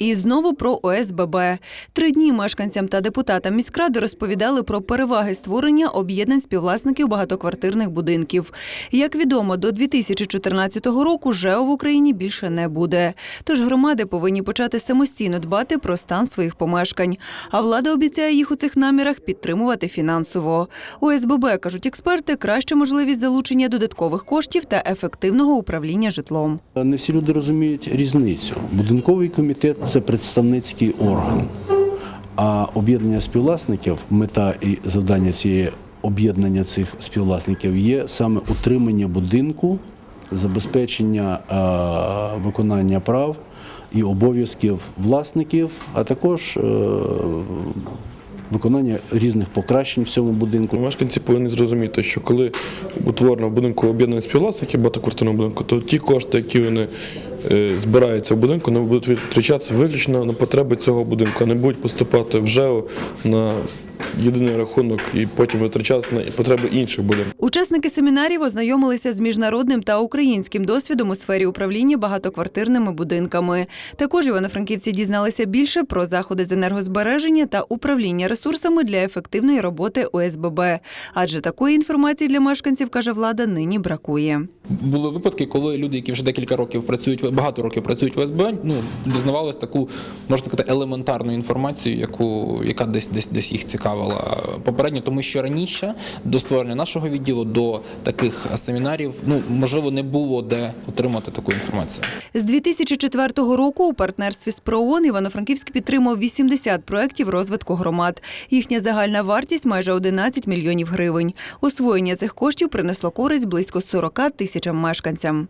І знову про ОСББ. Три дні мешканцям та депутатам міськради розповідали про переваги створення об'єднань співвласників багатоквартирних будинків. Як відомо, до 2014 року ЖЕО в Україні більше не буде. Тож громади повинні почати самостійно дбати про стан своїх помешкань. А влада обіцяє їх у цих намірах підтримувати фінансово. ОСББ, кажуть експерти, краща можливість залучення додаткових коштів та ефективного управління житлом. Не всі люди розуміють різницю. Будинковий комітет це представницький орган, а об'єднання співвласників, мета і завдання цієї об'єднання цих співвласників є саме утримання будинку, забезпечення виконання прав і обов'язків власників, а також е, виконання різних покращень в цьому будинку. Мешканці повинні зрозуміти, що коли утворено в будинку об'єднані співвласники багатоквартирного будинку, то ті кошти, які вони збираються в будинку, не будуть витрачатися виключно на потреби цього будинку, не будуть поступати в ЖЕО на єдиний рахунок і потім витрачатися на потреби інших будинків. Учасники семінарів ознайомилися з міжнародним та українським досвідом у сфері управління багатоквартирними будинками. Також івано-франківці дізналися більше про заходи з енергозбереження та управління ресурсами для ефективної роботи ОСББ. Адже такої інформації для мешканців, каже влада, нині бракує. Були випадки, коли люди, які вже декілька років працюють, багато років працюють в СБ, ну дізнавались таку, можна сказати, елементарну інформацію, яку яка десь десь десь їх цікавила попередньо, тому що раніше до створення нашого відділу до таких семінарів, ну можливо, не було де отримати таку інформацію. З 2004 року у партнерстві з ПРООН Івано-Франківськ підтримав 80 проєктів розвитку громад. Їхня загальна вартість майже 11 мільйонів гривень. Освоєння цих коштів принесло користь близько 40 тисячам мешканцям.